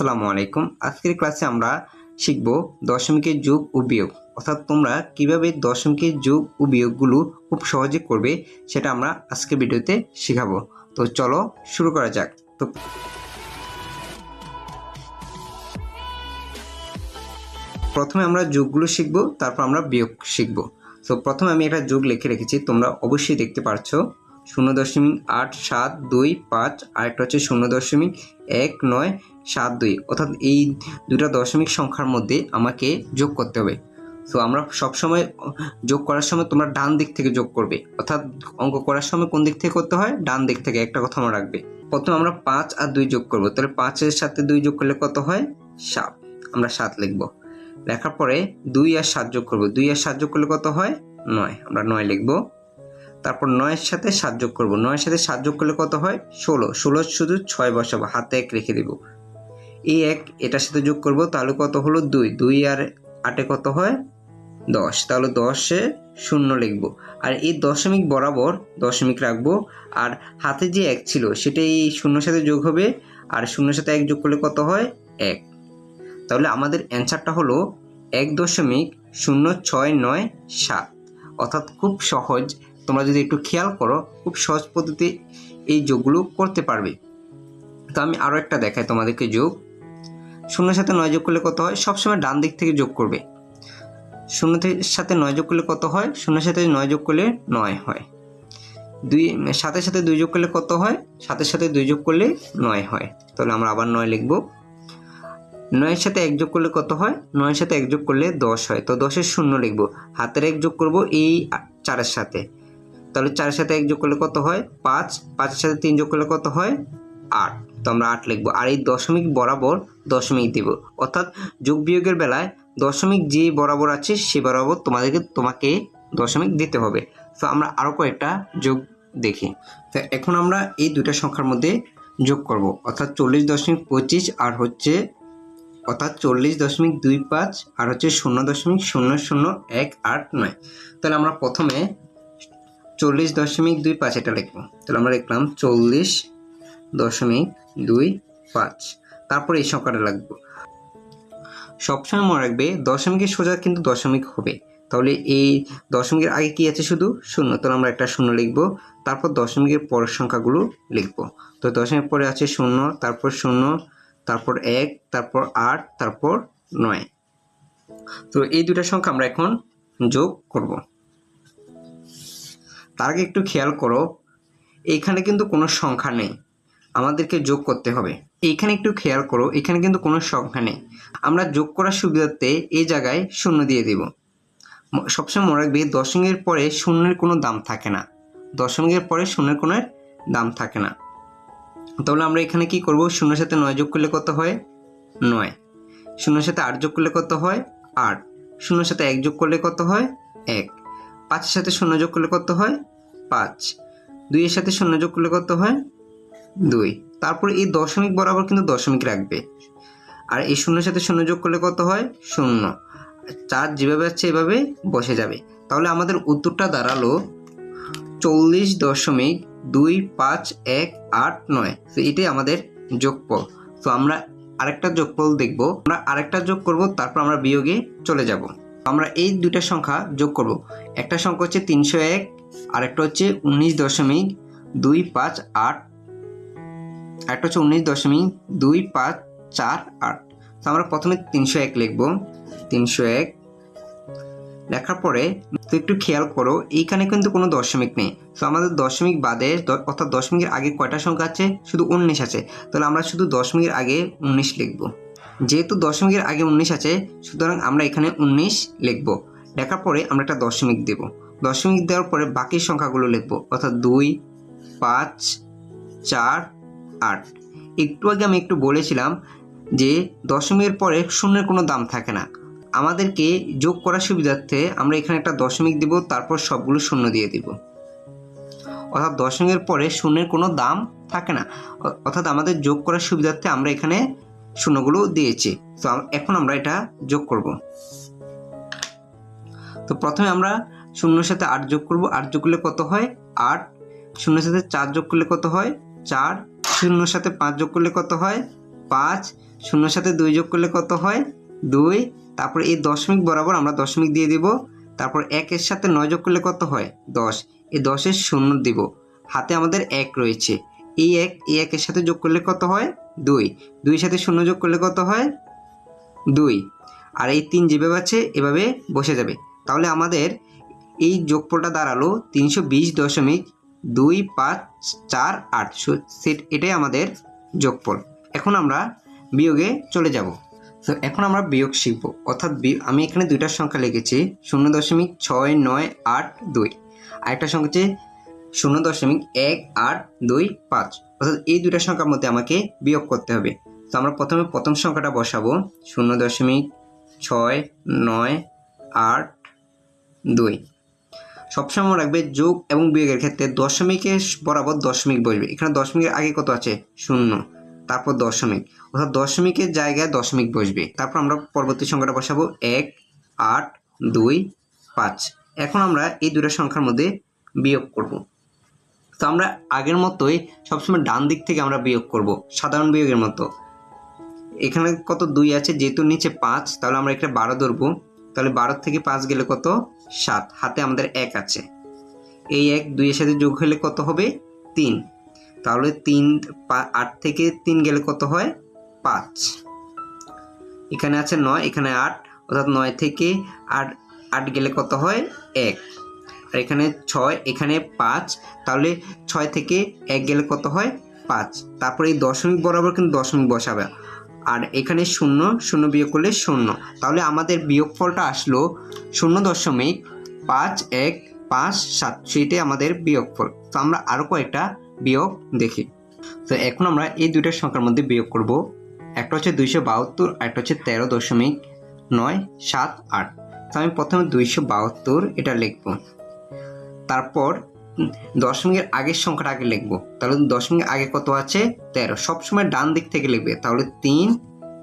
আসসালামু আলাইকুম। আজকের ক্লাসে আমরা শিখব দশমিকের যোগ ও বিয়োগ। অর্থাৎ তোমরা কীভাবে দশমিকের যোগ ও বিয়োগগুলো খুব সহজে করবে সেটা আমরা আজকের ভিডিওতে শেখাবো। তো চলো শুরু করা যাক। তো প্রথমে আমরা যোগগুলো শিখব, তারপর আমরা বিয়োগ শিখব। তো প্রথমে আমি একটা যোগ লিখে রেখেছি, তোমরা অবশ্যই দেখতে পারছ। শূন্য দশমিক আট সাত দুই পাঁচ আরেকটা হচ্ছে শূন্য দশমিক এক নয় সাত দুই। অর্থাৎ এই দুটা দশমিক সংখ্যার মধ্যে আমাকে যোগ করতে হবে। তো আমরা সবসময় যোগ করার সময় তোমরা ডান দিক থেকে যোগ করবে। অর্থাৎ অঙ্ক করার সময় কোন দিক থেকে করতে হয়? ডান দিক থেকে, একটা কথা মনে রাখবে। প্রথমে আমরা পাঁচ আর দুই যোগ করব। তাহলে পাঁচের সাথে দুই যোগ করলে কত হয়? সাত। আমরা সাত লিখব। লেখার পরে দুই আর সাত যোগ করব। দুই আর সাত যোগ করলে কত হয়? নয়। আমরা নয় লিখব। তারপর নয়ের সাথে যোগ করব। নয়ের সাথে যোগ করলে কত হয়? ষোলো। ষোলো শুধু ছয় বসাবো, হাতে এক রেখে দিব। এই এক, এটার সাথে যোগ করব, তাহলে কত হলো? দুই। দুই আর আটে কত হয়? দশ। তাহলে দশে শূন্য লিখব। আর এই দশমিক বরাবর দশমিক রাখব। আর হাতে যে এক ছিল, সেটা এই শূন্যর সাথে যোগ হবে। আর শূন্যর সাথে এক যোগ করলে কত হয়? এক। তাহলে আমাদের অ্যান্সারটা হলো এক দশমিক শূন্য ছয় নয় সাত। অর্থাৎ খুব সহজ তোমরা যদি একটু খেয়াল করো, খুব সহজ পদ্ধতি এই যোগগুলো করতে পারবে। তো আমি আরও একটা দেখাই তোমাদেরকে যোগ। শূন্যের সাথে নয় যোগ করলে কত হয়? সবসময় ডান দিক থেকে যোগ করবে। শূন্য সাথে নয় যোগ করলে কত হয়? শূন্যের সাথে নয় যোগ করলে নয় হয়। দুই সাথে সাথে দুই যোগ করলে কত হয়? সাথে সাথে দুই যোগ করলে নয় হয়। তাহলে আমরা আবার নয় লিখব। নয়ের সাথে এক যোগ করলে কত হয়? নয়ের সাথে এক যোগ করলে দশ হয়। তো দশের শূন্য লিখব। হাতের এক যোগ করব এই চারের সাথে। তাহলে চারের সাথে এক যোগ করলে কত হয়? পাঁচ। পাঁচের সাথে তিন যোগ করলে কত হয়? আট। তো আমরা আট লিখব। আর এই দশমিক বরাবর দশমিক দেব। অর্থাৎ যোগ বিয়োগের বেলায় দশমিক যে বরাবর আছে, সে বরাবর তোমাদেরকে, তোমাকে দশমিক দিতে হবে। তো আমরা আরও কয়েকটা যোগ দেখি। তো এখন আমরা এই দুটা সংখ্যার মধ্যে যোগ করব। অর্থাৎ চল্লিশ দশমিক পঁচিশ আর হচ্ছে, অর্থাৎ চল্লিশ দশমিক দুই পাঁচ আর হচ্ছে শূন্য দশমিক শূন্য শূন্য এক আট নয়। তাহলে আমরা প্রথমে চল্লিশ দশমিক দুই পাঁচ এটা লিখব। তাহলে আমরা লিখলাম চল্লিশ দশমিক দুই পাঁচ। তারপরে এই সংখ্যাটা লাগবো। সবসময় মনে রাখবে দশমিকের সোজা কিন্তু দশমিক হবে। তাহলে এই দশমিকের আগে কি আছে শুধু? শূন্য। তাহলে আমরা একটা শূন্য লিখব, তারপর দশমিকের পরের সংখ্যাগুলো লিখব। তো দশমিক পরে আছে শূন্য, তারপর শূন্য, তারপর এক, তারপর আট, তারপর নয়। তো এই দুটা সংখ্যা আমরা এখন যোগ করব। তার আগে একটু খেয়াল করো এইখানে কিন্তু কোনো সংখ্যা নেই। আমাদেরকে যোগ করতে হবে। এইখানে একটু খেয়াল করো, এখানে কিন্তু কোনো সংখ্যা নেই। আমরা যোগ করার সুবিধার্থে এই জায়গায় শূন্য দিয়ে দেব। সবসময় মনে রাখবে, দশমিকের পরে শূন্যের কোনো দাম থাকে না। দশমিকের পরে শূন্যের কোনো দাম থাকে না। তাহলে আমরা এখানে কি করব? শূন্যের সাথে নয় যোগ করলে কত হয়? নয়। শূন্যের সাথে আট যোগ করলে কত হয়? আট। শূন্যের সাথে এক যোগ করলে কত হয়? এক। পাঁচের সাথে শূন্য যোগ করলে কত হয়? পাঁচ। দুইয়ের সাথে শূন্য যোগ করলে কত হয়? দুই। তারপর এই দশমিক বরাবর কিন্তু দশমিক রাখবে। আর এই শূন্যের সাথে শূন্য যোগ করলে কত হয়? শূন্য। চার যেভাবে আছে এভাবে বসে যাবে। তাহলে আমাদের উত্তরটা দাঁড়াল চল্লিশ দশমিক দুই পাঁচ এক আট নয়। তো এটাই আমাদের যোগফল। তো আমরা আরেকটা যোগফল দেখব। আমরা আরেকটা যোগ করব, তারপর আমরা বিয়োগে চলে যাব। আমরা এই দুইটা সংখ্যা যোগ করব। একটা সংখ্যা হচ্ছে তিনশো এক, আরেকটা হচ্ছে উনিশ দশমিক দুই পাঁচ আট একটা হচ্ছে উনিশ দশমিক দুই পাঁচ চার আট। তো আমরা প্রথমে তিনশো এক লিখব। তিনশো এক লেখার পরে তো একটু খেয়াল করো, এইখানে কিন্তু কোনো দশমিক নেই। তো আমাদের দশমিক বাদে অর্থাৎ দশমিকের আগে কয়টা সংখ্যা আছে? শুধু উনিশ আছে। তাহলে আমরা শুধু দশমিকের আগে উনিশ লিখব। যেহেতু দশমিকের আগে উনিশ আছে, সুতরাং আমরা এখানে উনিশ লিখব। লেখার পরে আমরা একটা দশমিক দেব। দশমিক দেওয়ার পরে বাকি সংখ্যাগুলো লিখব, অর্থাৎ দুই, পাঁচ, চার, আট। একটু আগে আমি একটু বলেছিলাম যে দশমিকের পরে শূন্যের কোনো দাম থাকে না। আমাদেরকে যোগ করার সুবিধার্থে আমরা এখানে একটা দশমিক দিব, তারপর সবগুলো শূন্য দিয়ে দিব। অর্থাৎ দশমিকের পরে শূন্যের কোনো দাম থাকে না। অর্থাৎ আমাদের যোগ করার সুবিধার্থে আমরা এখানে শূন্যগুলো দিয়েছি। তো এখন আমরা এটা যোগ করব। তো প্রথমে আমরা শূন্যর সাথে আট যোগ করব। আট যোগ করলে কত হয়? আট। শূন্যের সাথে চার যোগ করলে কত হয়? চার। শূন্যর সাথে পাঁচ যোগ করলে কত হয়? পাঁচ। শূন্যর সাথে দুই যোগ করলে কত হয়? দুই। তারপর এই দশমিক বরাবর আমরা দশমিক দিয়ে দিব। তারপর একের সাথে নয় যোগ করলে কত হয়? দশ। এই দশের শূন্য দিব। হাতে আমাদের এক রয়েছে। এই এক, এই একের সাথে যোগ করলে কত হয়? দুই। দুইয়ের সাথে শূন্য যোগ করলে কত হয়? দুই। আর এই তিন যেভাবে আছে, এভাবে বসে যাবে। তাহলে আমাদের এই যোগফলটা দাঁড়াল তিনশো বিশ দশমিক দুই পাঁচ চার আট। সেট, এটাই আমাদের যোগফল। এখন আমরা বিয়োগে চলে যাব। তো এখন আমরা বিয়োগ শিখব। অর্থাৎ আমি এখানে দুইটা সংখ্যা লিখেছি, শূন্য দশমিক ছয় নয় আট দুই। আরেকটা সংখ্যা হচ্ছে শূন্য দশমিক এক আট দুই পাঁচ। অর্থাৎ এই দুইটা সংখ্যার মধ্যে আমাকে বিয়োগ করতে হবে। তো আমরা প্রথমে প্রথম সংখ্যাটা বসাবো। শূন্য দশমিক ছয় নয় আট দুই। সবসময় রাখবে যোগ এবং বিয়োগের ক্ষেত্রে দশমিকের বরাবর দশমিক বসবে। এখানে দশমিকের আগে কত আছে? শূন্য। তারপর দশমিক। অর্থাৎ দশমিকের জায়গায় দশমিক বসবে। তারপর আমরা পরবর্তী সংখ্যাটা বসাবো। এক, আট, দুই, পাঁচ। এখন আমরা এই দুটো সংখ্যার মধ্যে বিয়োগ করব। তো আমরা আগের মতোই সবসময় ডান দিক থেকে আমরা বিয়োগ করব, সাধারণ বিয়োগের মতো। এখানে কত দুই আছে? যেহেতু নিচে পাঁচ, তাহলে আমরা এখানে বারো ধরবো। তাহলে বারো থেকে পাঁচ গেলে কত? সাত। হাতে আমাদের এক আছে। এই এক দুইয়ের সাথে যোগ হলে কত হবে? তিন। তাহলে তিন আট থেকে তিন গেলে কত হয়? পাঁচ। এখানে আছে নয়, এখানে আট, অর্থাৎ নয় থেকে আট আট গেলে কত হয়? এক। আর এখানে ছয়, এখানে পাঁচ, তাহলে ছয় থেকে এক গেলে কত হয়? পাঁচ। তারপরে এই দশমিক বরাবর কিন্তু দশমিক বসাবে। আর এখানে শূন্য শূন্য বিয়োগ করলে শূন্য। তাহলে আমাদের বিয়োগফলটা আসলো শূন্য দশমিক পাঁচ এক পাঁচ সাত। সেটাই আমাদের বিয়োগফল। তো আমরা আরও কয়েকটা বিয়োগ দেখি। তো এখন আমরা এই দুইটা সংখ্যার মধ্যে বিয়োগ করব। একটা হচ্ছে দুইশো বাহাত্তর একটা হচ্ছে তেরো দশমিক নয় সাত আট। তো আমি প্রথমে দুইশো বাহাত্তর এটা লিখব। তারপর দশমিকের আগের সংখ্যাটা আগে লিখব। তাহলে দশমিকের আগে কত আছে? তেরো। সবসময় ডান দিক থেকে লিখবে। তাহলে তিন,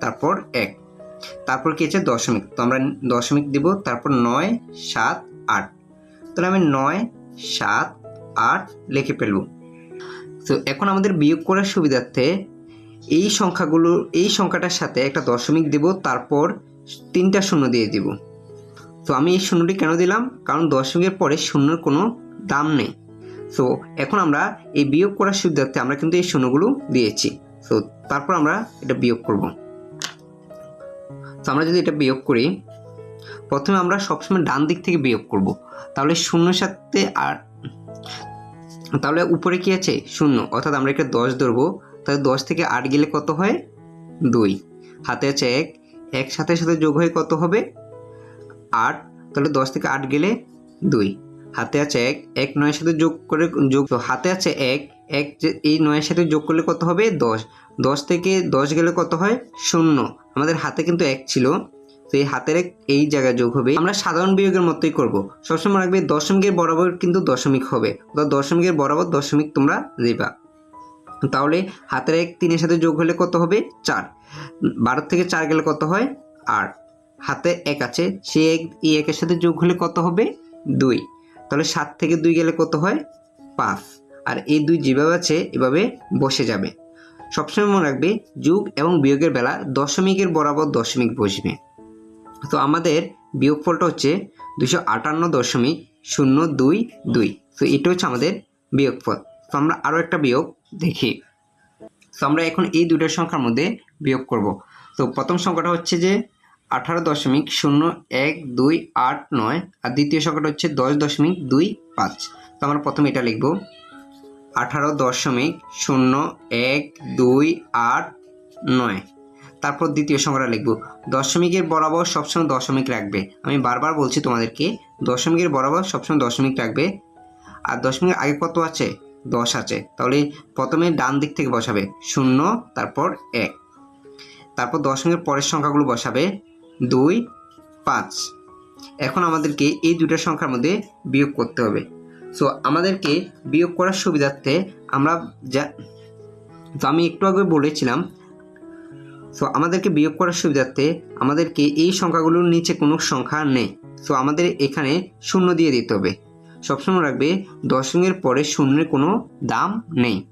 তারপর এক। তারপর কি আছে? দশমিক। তো আমরা দশমিক দিব, তারপর নয়, সাত, আট। তাহলে আমি নয়, সাত, আট লিখে ফেলব। তো এখন আমাদের বিয়োগ করার সুবিধার্থে এই সংখ্যাগুলো, এই সংখ্যাটার সাথে একটা দশমিক দেব, তারপর তিনটা শূন্য দিয়ে দিব। তো আমি এই শূন্যটি কেন দিলাম? কারণ দশমিকের পরে শূন্যর কোনো দাম নেই। তো এখন আমরা এই বিয়োগ করার সুবিধার্থে আমরা কিন্তু এই শূন্যগুলো দিয়েছি। সো তারপর আমরা এটা বিয়োগ করব। তো আমরা যদি এটা বিয়োগ করি, প্রথমে আমরা সবসময় ডান দিক থেকে বিয়োগ করব। তাহলে শূন্যর সাথে আর, তাহলে উপরে কি আছে? শূন্য। অর্থাৎ আমরা একটা দশ ধরবো। তাহলে দশ থেকে আট গেলে কত হয়? দুই। হাতে আছে এক। এক সাথে সাথে যোগ হয়ে কত হবে? আট, তাহলে দশ থেকে আট গেলে দুই। হাতে আছে এক এক নয়ের সাথে যোগ করে যোগ হাতে আছে এক এক এই নয়ের সাথে যোগ করলে কত হবে? দশ। দশ থেকে দশ গেলে কত হয়? শূন্য। আমাদের হাতে কিন্তু এক ছিল, তো এই হাতের এক এই জায়গায় যোগ হবে। আমরা সাধারণ বিয়োগের মতোই করব। সবসময় রাখবে দশমিকের বরাবর কিন্তু দশমিক হবে। অর্থাৎ দশমিকের বরাবর দশমিক তোমরা দিবা। তাহলে হাতের এক তিনের সাথে যোগ হলে কত হবে? চার। বারো থেকে চার গেলে কত হয়? আট। হাতে এক আছে সেই এক, এই একের সাথে যোগ হলে কত হবে? দুই। তাহলে সাত থেকে দুই গেলে কত হয়? পাঁচ। আর এই দুই যেভাবে আছে, এভাবে বসে যাবে। সবসময় মনে রাখবে, যোগ এবং বিয়োগের বেলা দশমিকের বরাবর দশমিক বসবে। তো আমাদের বিয়োগফলটা হচ্ছে দুশো আটান্ন দশমিক শূন্য দুই দুই। তো এটা হচ্ছে আমাদের বিয়োগফল। তো আমরা আরও একটা বিয়োগ দেখি। তো আমরা এখন এই দুইটার সংখ্যার মধ্যে বিয়োগ করব। তো প্রথম সংখ্যাটা হচ্ছে যে আঠারো দশমিক শূন্য এক দুই আট নয় আর দ্বিতীয় সংখ্যাটা হচ্ছে দশ দশমিক দুই পাঁচ। তো আমরা প্রথমে এটা লিখব। আঠারো দশমিক শূন্য এক দুই আট নয়। তারপর দ্বিতীয় সংখ্যাটা লিখব। দশমিকের বরাবর সবসময় দশমিক রাখবে। আমি বারবার বলছি তোমাদেরকে, দশমিকের বরাবর সবসময় দশমিক রাখবে। আর দশমিকের আগে কত আছে? দশ আছে। তাহলে প্রথমে ডান দিক থেকে বসাবে। শূন্য, তারপর এক। তারপর দশমিকের পরের সংখ্যাগুলো বসাবে। দুই, পাঁচ। এখন আমাদেরকে এই দুটো সংখ্যার মধ্যে বিয়োগ করতে হবে। সো আমাদেরকে বিয়োগ করার সুবিধার্থে আমরা যা, তো আমি একটু আগে বলেছিলাম সো আমাদেরকে বিয়োগ করার সুবিধার্থে আমাদেরকে এই সংখ্যাগুলোর নিচে কোনো সংখ্যা নেই। সো আমাদের এখানে শূন্য দিয়ে দিতে হবে। সবসময় রাখবে, দশমিকের পরে শূন্যের কোনো দাম নেই।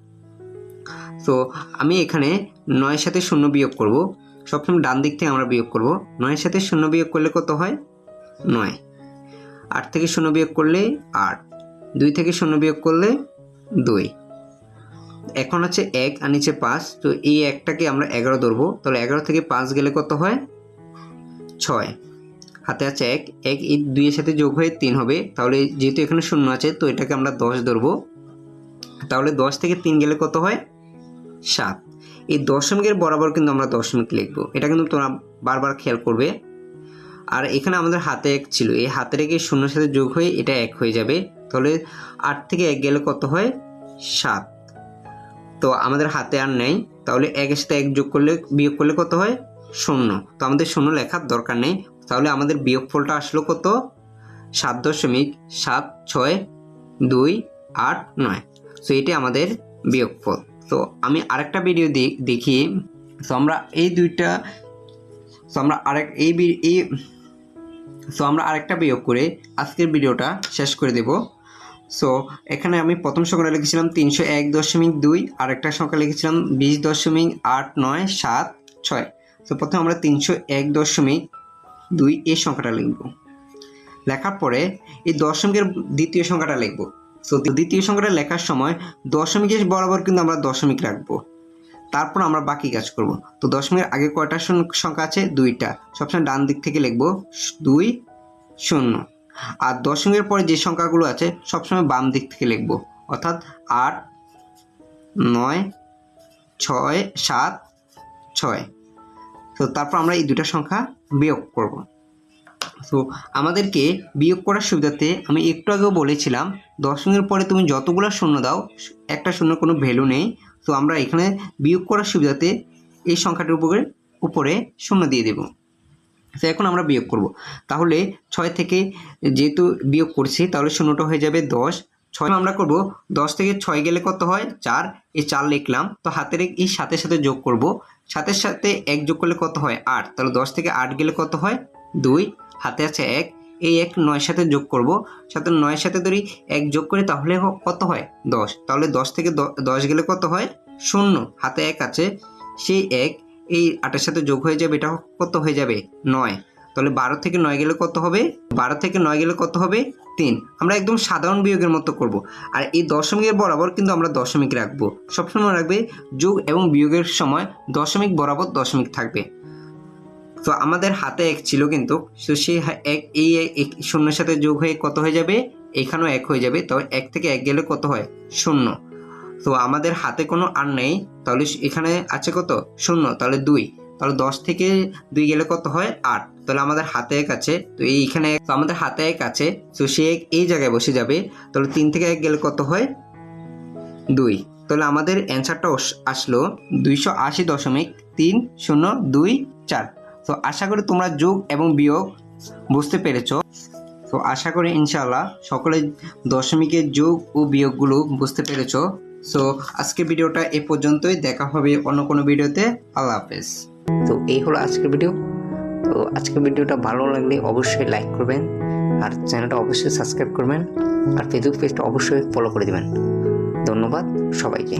তো আমি এখানে নয়ের সাথে শূন্য বিয়োগ করব। সবসময় ডান দিক থেকে আমরা বিয়োগ করব। নয়ের সাথে শূন্য বিয়োগ করলে কত হয়? নয়। আট থেকে শূন্য বিয়োগ করলে আট। দুই থেকে শূন্য বিয়োগ করলে দুই। এখন হচ্ছে এক আর নিচে পাঁচ। তো এই একটাকে আমরা এগারো ধরবো। তাহলে এগারো থেকে পাঁচ গেলে কত হয়? ছয়। হাতে আছে এক। এক এই দুইয়ের সাথে যোগ হয়ে তিন হবে। তাহলে যেহেতু এখানে শূন্য আছে, তো এটাকে আমরা দশ ধরবো। তাহলে দশ থেকে তিন গেলে কত হয়? সাত। এই দশমিকের বরাবর কিন্তু আমরা দশমিক লিখব। এটা কিন্তু তোমরা বারবার খেয়াল করবে। আর এখানে আমাদের হাতে এক ছিল। এই হাতে রেখে শূন্যের সাথে যোগ হয়ে এটা এক হয়ে যাবে। তাহলে আট থেকে এক গেলে কত হয়? সাত। তো আমাদের হাতে আর নেই। তাহলে একের সাথে এক যোগ করলে, বিয়োগ করলে কত হয়? শূন্য। তো আমাদের শূন্য লেখার দরকার নেই। তাহলে আমাদের বিয়োগফলটা আসলো কত? সাত দশমিক সাত ছয় দুই আট নয়। তো এটি আমাদের বিয়োগফল। তো আমি আরেকটা ভিডিও দেখি। তো আমরা এই দুইটা তো আমরা আরেক এই এই সো আমরা আরেকটা বিয়োগ করে আজকের ভিডিওটা শেষ করে দেব। সো এখানে আমি প্রথম সংখ্যাটা লিখেছিলাম তিনশো এক দশমিক দুই, আরেকটা সংখ্যা লিখেছিলাম বিশ দশমিক আট নয় সাত ছয়। তো প্রথমে আমরা তিনশো এক দশমিক দুই এই সংখ্যাটা লিখব। লেখার পরে এই দশমিকের দ্বিতীয় সংখ্যাটা লিখব। সো দ্বিতীয় সংখ্যাটা লেখার সময় দশমিকের বরাবর কিন্তু আমরা দশমিক রাখব। তারপর আমরা বাকি কাজ করব। তো দশমিকের আগে কয়টা সংখ্যা আছে? দুইটা। সবসময় ডান দিক থেকে লিখব, দুই, শূন্য। আর দশমিকের পরে যে সংখ্যাগুলো আছে, সবসময় বাম দিক থেকে লিখব। অর্থাৎ আট, নয়, ছয়, সাত, ছয়। তো তারপর আমরা এই দুটা সংখ্যা বিয়োগ করব। তো আমাদেরকে বিয়োগ করার সুবিধাতে আমি একটু আগেও বলেছিলাম দশমিকের পরে তুমি যতগুলো শূন্য দাও, একটা শূন্য কোনো ভ্যালু নেই। তো আমরা এখানে বিয়োগ করার সুবিধাতে এই সংখ্যাটির উপরে উপরে শূন্য দিয়ে দেব। তো এখন আমরা বিয়োগ করব। তাহলে ছয় থেকে যেহেতু বিয়োগ করছি, তাহলে শূন্যটা হয়ে যাবে দশ। ছয় আমরা করব, দশ থেকে ছয় গেলে কত হয়? চার। এই চার লিখলাম। তো হাতের এই সাথে সাথে যোগ করব। সাথে সাথে এক যোগ করলে কত হয়? আট। তাহলে দশ থেকে আট গেলে কত হয়? দুই। হাতে আছে এক, এই এক নয়ের সাথে যোগ করব। সাথে নয়ের সাথে ধরি এক যোগ করে, তাহলে কত হয়? দশ। তাহলে দশ থেকে দশ গেলে কত হয়? শূন্য। হাতে এক আছে, সেই এক, এই আটের সাথে যোগ হয়ে যাবে, এটা কত হয়ে যাবে? নয়। তাহলে বারো থেকে নয় গেলে কত হবে? বারো থেকে নয় গেলে কত হবে? তিন। আমরা একদম সাধারণ বিয়োগের মতো করব। আর এই দশমিকের বরাবর কিন্তু আমরা দশমিক রাখব। সবসময় রাখবে, যোগ এবং বিয়োগের সময় দশমিক বরাবর দশমিক থাকবে। তো আমাদের হাতে এক ছিল কিন্তু। তো সেই এক, এই এক শূন্যের সাথে যোগ হয়ে কত হয়ে যাবে? এখানেও এক হয়ে যাবে। তবে এক থেকে এক গেলে কত হয়? শূন্য। তো আমাদের হাতে কোনো আর নেই। তাহলে এখানে আছে কত? শূন্য। তাহলে দুই। তাহলে দশ থেকে দুই গেলে কত হয়? আট। তাহলে আমাদের হাতে এক আছে। তো এইখানে তো আমাদের হাতে এক আছে। তো সে এক এই জায়গায় বসে যাবে। তাহলে তিন থেকে এক গেলে কত হয়? দুই। তাহলে আমাদের অ্যান্সারটা আসলো দুইশো আশি দশমিক তিন শূন্য দুই চার। তো আশা করি তোমরা যোগ এবং বিয়োগ বুঝতে পেরেছ। তো আশা করি ইনশাআল্লাহ সকলে দশমিকের যোগ ও বিয়োগগুলো বুঝতে পেরেছ। সো আজকে ভিডিওটা এ পর্যন্তই। দেখা হবে অন্য কোনো ভিডিওতে। আল্লাহ হাফেজ। তো এই হলো আজকের ভিডিও। তো, আজকের ভিডিওটা ভালো লাগলে অবশ্যই লাইক করবেন আর চ্যানেলটা অবশ্যই সাবস্ক্রাইব করবেন আর ফেসবুক পেজটা অবশ্যই ফলো করে দেবেন। ধন্যবাদ সবাইকে।